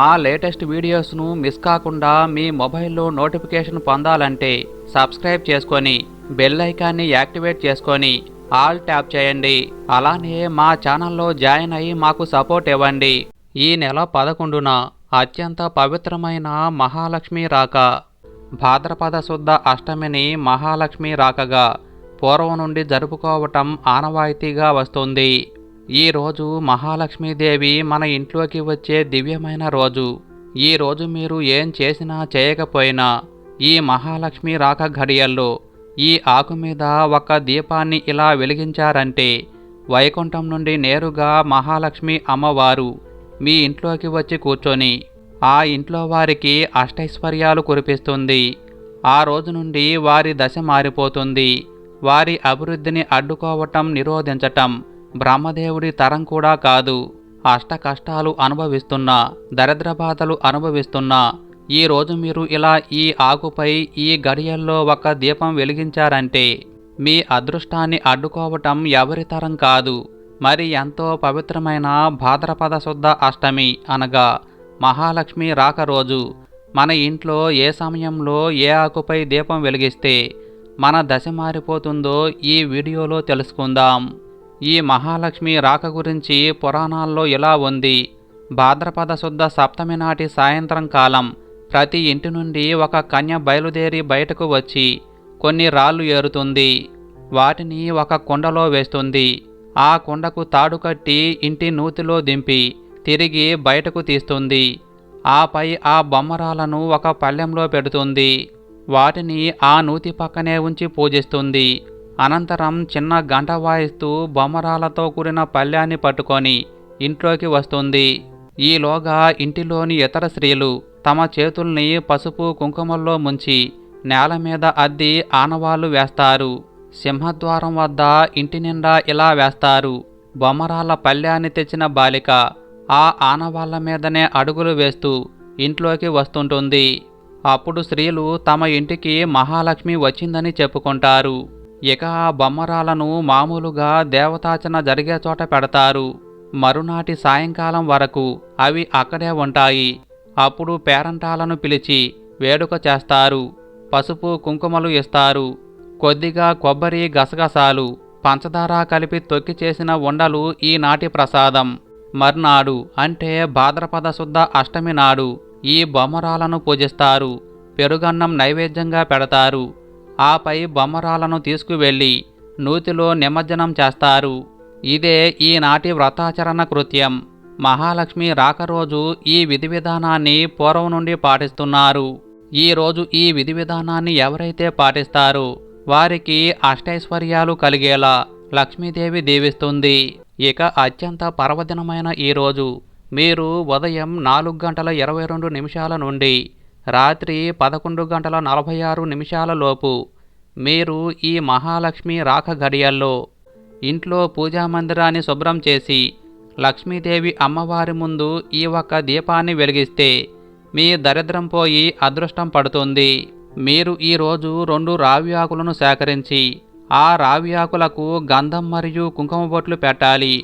మా latest వీడియోస్ను miss కాకుండా మీ మొబైల్లో నోటిఫికేషన్ పొందాలంటే సబ్స్క్రైబ్ చేసుకొని బెల్ ఐకాన్ని యాక్టివేట్ చేసుకొని ఆల్ ట్యాప్ చేయండి. అలానే మా ఛానల్లో జాయిన్ అయ్యి మాకు సపోర్ట్ ఇవ్వండి. ఈ నెల పదకొండున అత్యంత పవిత్రమైన మహాలక్ష్మి రాక భాద్రపద శుద్ధ అష్టమిని మహాలక్ష్మి రాకగా పూర్వం నుండి జరుపుకోవటం ఆనవాయితీగా వస్తుంది. ఈ రోజు మహాలక్ష్మీదేవి మన ఇంట్లోకి వచ్చే దివ్యమైన రోజు. ఈ రోజు మీరు ఏం చేసినా చేయకపోయినా ఈ మహాలక్ష్మి రాక ఘడియల్లో ఈ ఆకు మీద ఒక దీపాన్ని ఇలా వెలిగించారంటే వైకుంఠం నుండి నేరుగా మహాలక్ష్మి అమ్మవారు మీ ఇంట్లోకి వచ్చి కూర్చొని ఆ ఇంట్లో వారికి అష్టైశ్వర్యాలు కురిపిస్తుంది. ఆ రోజు నుండి వారి దశ మారిపోతుంది. వారి అభివృద్ధిని అడ్డుకోవటం నిరోధించటం బ్రహ్మదేవుడి తరం కూడా కాదు. అష్ట కష్టాలు అనుభవిస్తున్నా దరిద్ర బాధలు అనుభవిస్తున్నా ఈ రోజు మీరు ఇలా ఈ ఆకుపై ఈ గడియల్లో ఒక దీపం వెలిగించారంటే మీ అదృష్టాన్ని అడ్డుకోవటం ఎవరి తరం కాదు. మరి ఎంతో పవిత్రమైన భాద్రపద శుద్ధ అష్టమి అనగా మహాలక్ష్మి రాక రోజు. మన ఇంట్లో ఏ సమయంలో ఏ ఆకుపై దీపం వెలిగిస్తే మన దశ మారిపోతుందో ఈ వీడియోలో తెలుసుకుందాం. ఈ మహాలక్ష్మి రాక గురించి పురాణాల్లో ఇలా ఉంది. భాద్రపద శుద్ధ సప్తమి నాటి సాయంత్రం కాలం ప్రతి ఇంటి నుండి ఒక కన్య బయలుదేరి బయటకు వచ్చి కొన్ని రాళ్ళు ఏరుతుంది. వాటిని ఒక కుండలో వేస్తుంది. ఆ కుండకు తాడు కట్టి ఇంటి నూతిలో దింపి తిరిగి బయటకు తీస్తుంది. ఆపై ఆ బొమ్మరాలను ఒక పళ్ళెంలో పెడుతుంది. వాటిని ఆ నూతి పక్కనే ఉంచి పూజిస్తుంది. అనంతరం చిన్న గంట వాయిస్తూ బొమ్మరాలతో కూడిన పళ్ళ్యాన్ని పట్టుకొని ఇంట్లోకి వస్తుంది. ఈలోగా ఇంటిలోని ఇతర స్త్రీలు తమ చేతుల్ని పసుపు కుంకుమల్లో ముంచి నేల మీద అద్ది ఆనవాళ్ళు వేస్తారు. సింహద్వారం వద్ద ఇంటి నిండా ఇలా వేస్తారు. బొమ్మరాల పళ్ళ్యాన్ని తెచ్చిన బాలిక ఆ ఆనవాళ్ళ మీదనే అడుగులు వేస్తూ ఇంట్లోకి వస్తుంటుంది. అప్పుడు స్త్రీలు తమ ఇంటికి మహాలక్ష్మి వచ్చిందని చెప్పుకుంటారు. ఇక ఆ బొమ్మరాలను మామూలుగా దేవతాచన జరిగే చోట పెడతారు. మరునాటి సాయంకాలం వరకు అవి అక్కడే ఉంటాయి. అప్పుడు పేరంటాలను పిలిచి వేడుక చేస్తారు. పసుపు కుంకుమలు ఇస్తారు. కొద్దిగా కొబ్బరి గసగసాలు పంచదార కలిపి తొక్కి చేసిన ఉండలు ఈనాటి ప్రసాదం. మర్నాడు అంటే భాద్రపద శుద్ధ అష్టమి నాడు ఈ బొమ్మరాలను పూజిస్తారు. పెరుగన్నం నైవేద్యంగా పెడతారు. ఆపై బొమ్మరాలను తీసుకువెళ్ళి నూతిలో నిమజ్జనం చేస్తారు. ఇదే ఈనాటి వ్రతాచరణ కృత్యం. మహాలక్ష్మి రాక రోజు ఈ విధి విధానాన్ని పూర్వం నుండి పాటిస్తున్నారు. ఈ రోజు ఈ విధి విధానాన్ని ఎవరైతే పాటిస్తారో వారికి అష్టైశ్వర్యాలు కలిగేలా లక్ష్మీదేవి దీవిస్తుంది. ఇక అత్యంత పర్వదినమైన ఈ రోజు. మీరు ఉదయం నాలుగు గంటల ఇరవై రెండు నిమిషాల నుండి రాత్రి పదకొండు గంటల నలభై ఆరు నిమిషాల లోపు మీరు ఈ మహాలక్ష్మి రాక గడియల్లో ఇంట్లో పూజా మందిరాన్ని శుభ్రం చేసి లక్ష్మీదేవి అమ్మవారి ముందు ఈ ఒక్క దీపాన్ని వెలిగిస్తే మీ దరిద్రం పోయి అదృష్టం పడుతుంది. మీరు ఈరోజు రెండు రావి ఆకులను సేకరించి ఆ రావి ఆకులకు గంధం మరియు కుంకుమ బొట్లు పెట్టాలి.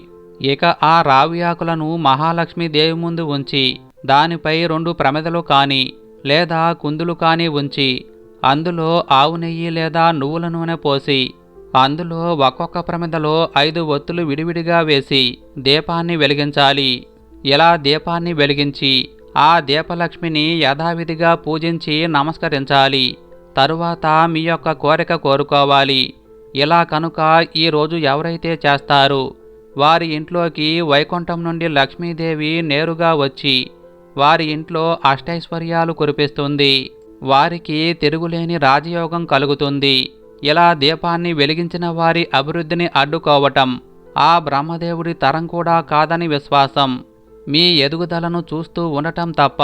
ఇక ఆ రావి ఆకులను మహాలక్ష్మి దేవి ముందు ఉంచి దానిపై రెండు ప్రమిదలు కానీ లేదా కుందులు కానీ ఉంచి అందులో ఆవు నెయ్యి లేదా నువ్వుల నూనె పోసి అందులో ఒక్కొక్క ప్రమిదలో ఐదు ఒత్తులు విడివిడిగా వేసి దీపాన్ని వెలిగించాలి. ఇలా దీపాన్ని వెలిగించి ఆ దీపలక్ష్మిని యథావిధిగా పూజించి నమస్కరించాలి. తరువాత మీ యొక్క కోరిక కోరుకోవాలి. ఇలా కనుక ఈరోజు ఎవరైతే చేస్తారో వారి ఇంట్లోకి వైకుంఠం నుండి లక్ష్మీదేవి నేరుగా వచ్చి వారి ఇంట్లో అష్టైశ్వర్యాలు కురిపిస్తుంది. వారికి తిరుగులేని రాజయోగం కలుగుతుంది. ఇలా దీపాన్ని వెలిగించిన వారి అభివృద్ధిని అడ్డుకోవటం ఆ బ్రహ్మదేవుడి తరం కూడా కాదని విశ్వాసం. మీ ఎదుగుదలను చూస్తూ ఉండటం తప్ప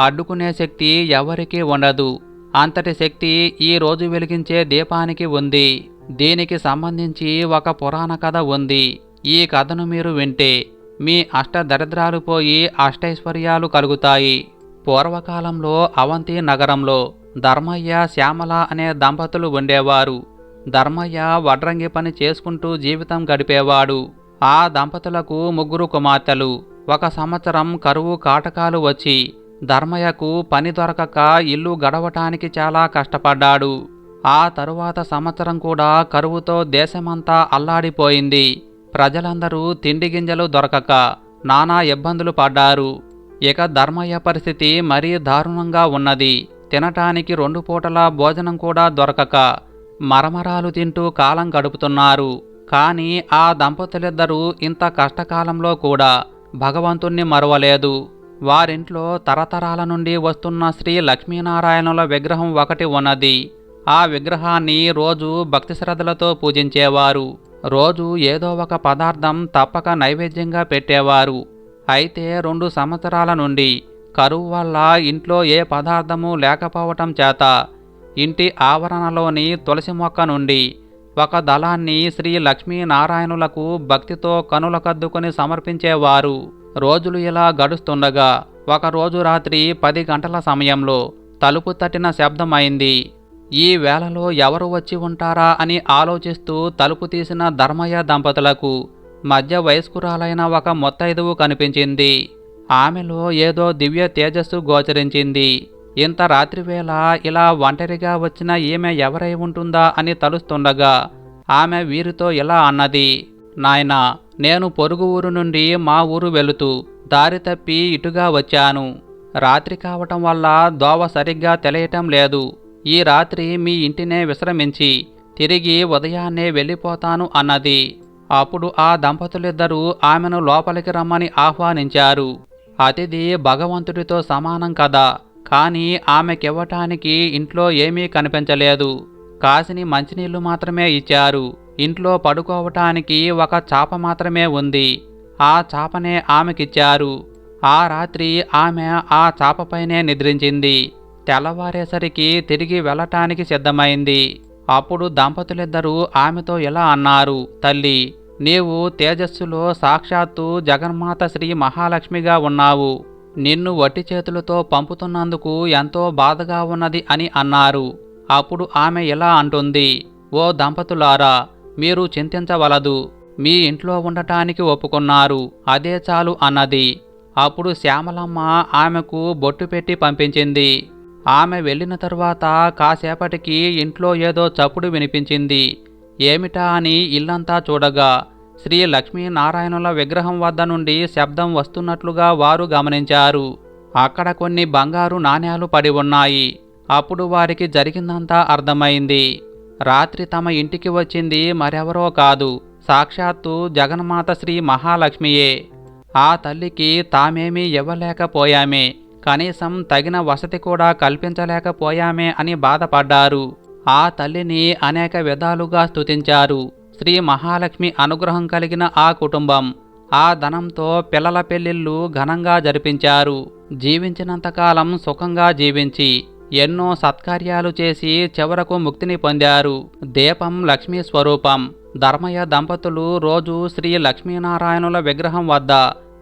అడ్డుకునే శక్తి ఎవరికీ ఉండదు. అంతటి శక్తి ఈ రోజు వెలిగించే దీపానికి ఉంది. దీనికి సంబంధించి ఒక పురాణ కథ ఉంది. ఈ కథను మీరు వింటే మీ అష్ట దరిద్రాలు పోయి అష్టైశ్వర్యాలు కలుగుతాయి. పూర్వకాలంలో అవంతి నగరంలో ధర్మయ్య శ్యామల అనే దంపతులు ఉండేవారు. ధర్మయ్య వడ్రంగి పని చేసుకుంటూ జీవితం గడిపేవాడు. ఆ దంపతులకు ముగ్గురు కుమార్తెలు. ఒక సంవత్సరం కరువు కాటకాలు వచ్చి ధర్మయ్యకు పని దొరకక ఇల్లు గడవటానికి చాలా కష్టపడ్డాడు. ఆ తరువాత సంవత్సరం కూడా కరువుతో దేశమంతా అల్లాడిపోయింది. ప్రజలందరూ తిండి గింజలు దొరకక నానా ఇబ్బందులు పడ్డారు. ఇక ధర్మయ్య పరిస్థితి మరీ దారుణంగా ఉన్నది. తినటానికి రెండు పూటల భోజనం కూడా దొరకక మరమరాలు తింటూ కాలం గడుపుతున్నారు. కానీ ఆ దంపతులిద్దరూ ఇంత కష్టకాలంలో కూడా భగవంతుణ్ణి మరవలేదు. వారింట్లో తరతరాల నుండి వస్తున్న శ్రీ లక్ష్మీనారాయణుల విగ్రహం ఒకటి ఉన్నది. ఆ విగ్రహాన్ని రోజు భక్తి శ్రద్ధలతో పూజించేవారు. రోజు ఏదో ఒక పదార్థం తప్పక నైవేద్యంగా పెట్టేవారు. అయితే రెండు సంవత్సరాల నుండి కరువు వల్ల ఇంట్లో ఏ పదార్థము లేకపోవటం చేత ఇంటి ఆవరణలోని తులసి మొక్క నుండి ఒక దళాన్ని శ్రీ లక్ష్మీనారాయణులకు భక్తితో కనులకద్దుకొని సమర్పించేవారు. రోజులు ఇలా గడుస్తుండగా ఒకరోజు రాత్రి పది గంటల సమయంలో తలుపు తట్టిన శబ్దమైంది ఈ వేళలో ఎవరు వచ్చి ఉంటారా అని ఆలోచిస్తూ తలుపు తీసిన ధర్మయ్య దంపతులకు మధ్య వయస్కురాలైన ఒక మొత్తైదువు కనిపించింది. ఆమెలో ఏదో దివ్య తేజస్సు గోచరించింది. ఇంత రాత్రివేళ ఇలా ఒంటరిగా వచ్చిన ఈమె ఎవరై ఉంటుందా అని తలుస్తుండగా ఆమె వీరితో ఇలా అన్నది నాయనా నేను పొరుగు ఊరు నుండి మా ఊరు వెళుతూ దారి తప్పి ఇటుగా వచ్చాను. రాత్రి కావటం వల్ల దోవ సరిగ్గా తెలియటం లేదు. ఈ రాత్రి మీ ఇంటినే విశ్రమించి తిరిగి ఉదయాన్నే వెళ్ళిపోతాను అన్నది. అప్పుడు ఆ దంపతులిద్దరూ ఆమెను లోపలికి రమ్మని ఆహ్వానించారు. అతిథి భగవంతుడితో సమానం కదా కానీ ఆమెకివ్వటానికి ఇంట్లో ఏమీ కనిపించలేదు. కాసిని మంచినీళ్ళు మాత్రమే ఇచ్చారు. ఇంట్లో పడుకోవటానికి ఒక చాప మాత్రమే ఉంది. ఆ చాపనే ఆమెకిచ్చారు. ఆ రాత్రి ఆమె ఆ చాపపైనే నిద్రించింది. తెల్లవారేసరికి తిరిగి వెళ్ళటానికి సిద్ధమైంది. అప్పుడు దంపతులిద్దరూ ఆమెతో ఇలా అన్నారు తల్లి నీవు తేజస్సులో సాక్షాత్తు జగన్మాత శ్రీ మహాలక్ష్మిగా ఉన్నావు. నిన్ను వట్టి చేతులతో పంపుతున్నందుకు ఎంతో బాధగా ఉన్నది అని అన్నారు. అప్పుడు ఆమె ఇలా అంటుంది ఓ దంపతులారా మీరు చింతించవలదు. మీ ఇంట్లో ఉండటానికి ఒప్పుకున్నారు అదే చాలు అన్నది. అప్పుడు శ్యామలమ్మ ఆమెకు బొట్టు పెట్టి పంపించింది. ఆమె వెళ్ళిన తర్వాత కాసేపటికి ఇంట్లో ఏదో చప్పుడు వినిపించింది. ఏమిటా అని ఇల్లంతా చూడగా శ్రీ లక్ష్మీనారాయణుల విగ్రహం వద్ద నుండి శబ్దం వస్తున్నట్లుగా వారు గమనించారు. అక్కడ కొన్ని బంగారు నాణేలు పడి ఉన్నాయి. అప్పుడు వారికి జరిగిందంతా అర్థమైంది. రాత్రి తమ ఇంటికి వచ్చింది మరెవరో కాదు సాక్షాత్తు జగన్మాత శ్రీ మహాలక్ష్మియే. ఆ తల్లికి తామేమీ ఇవ్వలేకపోయామే. కనీసం తగిన వసతి కూడా కల్పించలేకపోయామే అని బాధపడ్డారు. ఆ తల్లిని అనేక విధాలుగా స్తుతించారు. శ్రీ మహాలక్ష్మి అనుగ్రహం కలిగిన ఆ కుటుంబం ఆ ధనంతో పిల్లల పెళ్ళిళ్ళు ఘనంగా జరిపించారు. జీవించినంతకాలం సుఖంగా జీవించి ఎన్నో సత్కార్యాలు చేసి చివరకు ముక్తిని పొందారు. దీపం లక్ష్మీ స్వరూపం ధర్మయ్య దంపతులు రోజు శ్రీ లక్ష్మీనారాయణుల విగ్రహం వద్ద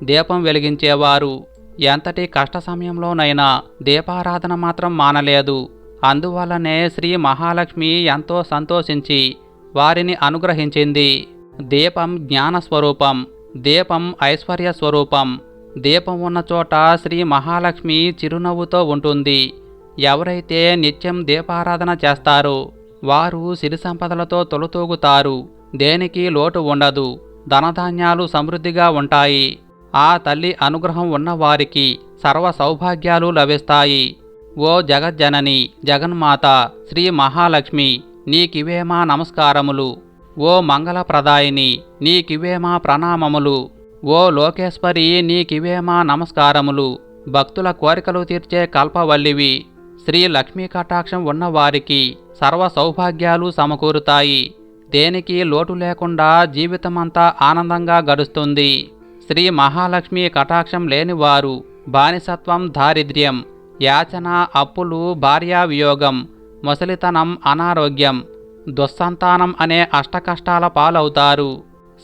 దీపం వెలిగించేవారు. ఎంతటి కష్ట సమయంలోనైనా దీపారాధన మాత్రం మానలేదు. అందువల్లనే శ్రీ మహాలక్ష్మి ఎంతో సంతోషించి వారిని అనుగ్రహించింది. దీపం జ్ఞాన స్వరూపం దీపం ఐశ్వర్య స్వరూపం దీపం ఉన్న చోట శ్రీ మహాలక్ష్మి చిరునవ్వుతో ఉంటుంది. ఎవరైతే నిత్యం దీపారాధన చేస్తారో వారు సిరి సంపదలతో తొలతూగుతారు. దేనికి లోటు ఉండదు. ధనధాన్యాలు సమృద్ధిగా ఉంటాయి. ఆ తల్లి అనుగ్రహం ఉన్నవారికి సర్వ సౌభాగ్యాలు లభిస్తాయి. ఓ జగజ్జనని జగన్మాత శ్రీ మహాలక్ష్మి నీకివే మా నమస్కారములు. ఓ మంగళప్రదాయిని నీకివే మా ప్రణామములు. ఓ లోకేశ్వరి నీకివే మా నమస్కారములు. భక్తుల కోరికలు తీర్చే కల్పవల్లివి. శ్రీ లక్ష్మీ కటాక్షం ఉన్నవారికి సర్వ సౌభాగ్యాలు సమకూరుతాయి. దేనికి లోటు లేకుండా జీవితమంతా ఆనందంగా గడుస్తుంది. శ్రీ మహాలక్ష్మి కటాక్షం లేనివారు బానిసత్వం దారిద్ర్యం యాచన అప్పులు భార్యా వియోగం ముసలితనం అనారోగ్యం దుస్సంతానం అనే అష్టకష్టాల పాలవుతారు.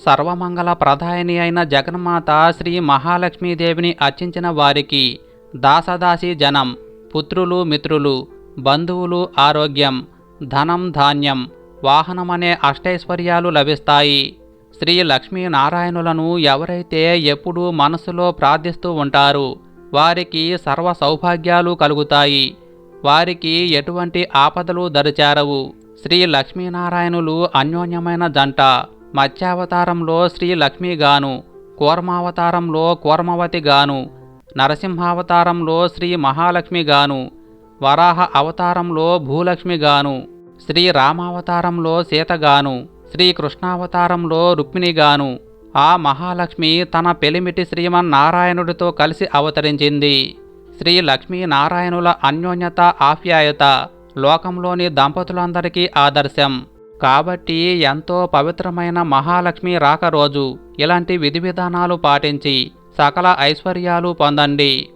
సర్వమంగళ ప్రధాయిని అయిన జగన్మాత శ్రీ మహాలక్ష్మీదేవిని అర్చించిన వారికి దాసదాసి జనం పుత్రులు మిత్రులు బంధువులు ఆరోగ్యం ధనం ధాన్యం వాహనమనే అష్టైశ్వర్యాలు లభిస్తాయి. శ్రీ లక్ష్మీనారాయణులను ఎవరైతే ఎప్పుడూ మనసులో ప్రార్థిస్తూ ఉంటారు వారికి సర్వ సౌభాగ్యాలు కలుగుతాయి. వారికి ఎటువంటి ఆపదలు దరిచారవు. శ్రీ లక్ష్మీనారాయణులు అన్యోన్యమైన జంట. మత్స్యావతారంలో శ్రీ లక్ష్మీగాను కూర్మావతారంలో కూర్మవతిగాను నరసింహావతారంలో శ్రీ మహాలక్ష్మిగాను వరాహ అవతారంలో భూలక్ష్మిగాను శ్రీ రామావతారంలో సీతగాను శ్రీ కృష్ణావతారంలో రుక్మిణిగాను. ఆ మహాలక్ష్మి తన పెలిమిటి శ్రీమన్నారాయణుడితో కలిసి అవతరించింది. శ్రీ లక్ష్మీనారాయణుల అన్యోన్యత ఆప్యాయత లోకంలోని దంపతులందరికీ ఆదర్శం. కాబట్టి ఎంతో పవిత్రమైన మహాలక్ష్మి రాక రోజు ఇలాంటి విధి విధానాలు పాటించి సకల ఐశ్వర్యాలు పొందండి.